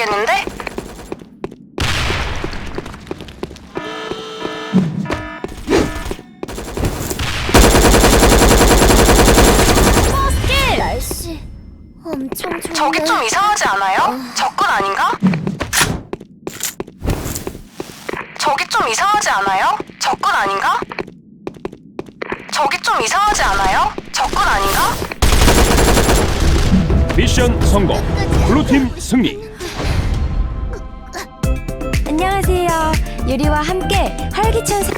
되겠는데? 저기 좀 이상하지 않아요? 적군 아닌가? 저기 좀 이상하지 않아요? 적군 아닌가? 저기 좀 이상하지 않아요? 적군 아닌가? 미션 성공. 블루팀 승리. 안녕하세요. 유리와 함께 활기찬 세...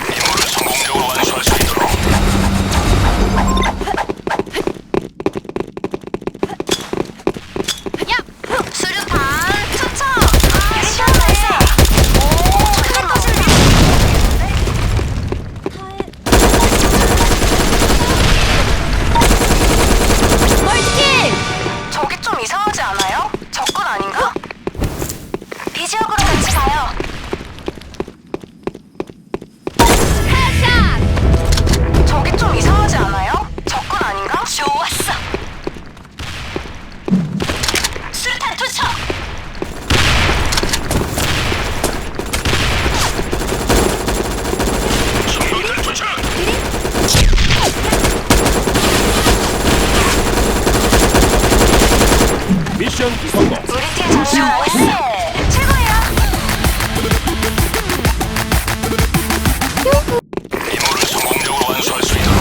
미션 성공. 우리 팀 나이스. 최고야. 임무를 성공적으로 완수할 수 있도록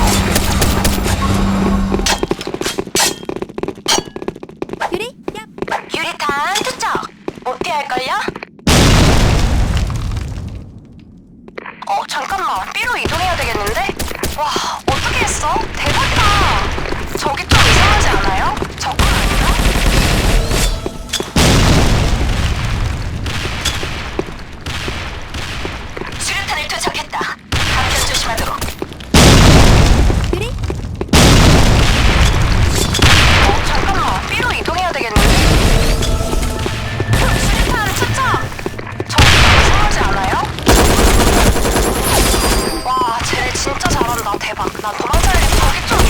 유리? 얍! 유리탄 투척. 못 피할 걸요? 어 잠깐만 B로 이동해야 되겠는데? 와 어떻게 했어? 대박 대박. 나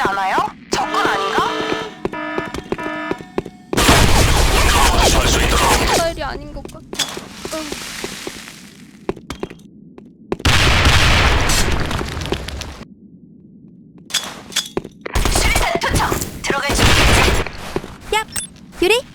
좀 이상하지 않아요? 적군 아닌가? 스타일이 아닌 것 같아. 수리탄 투척! 들어갈 준비됐지? 얍! 유리?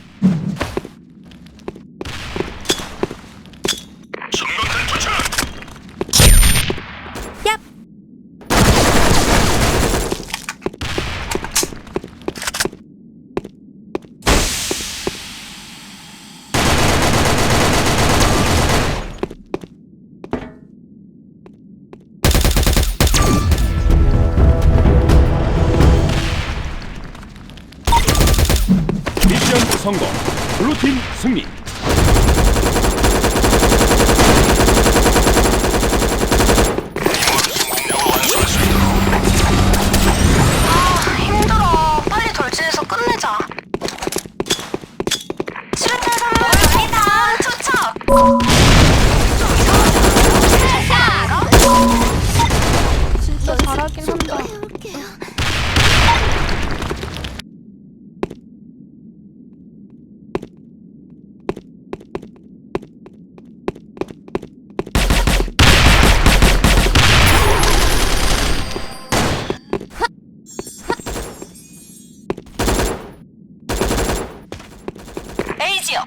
성공. 블루팀 승리. 도착!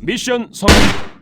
미션 성공.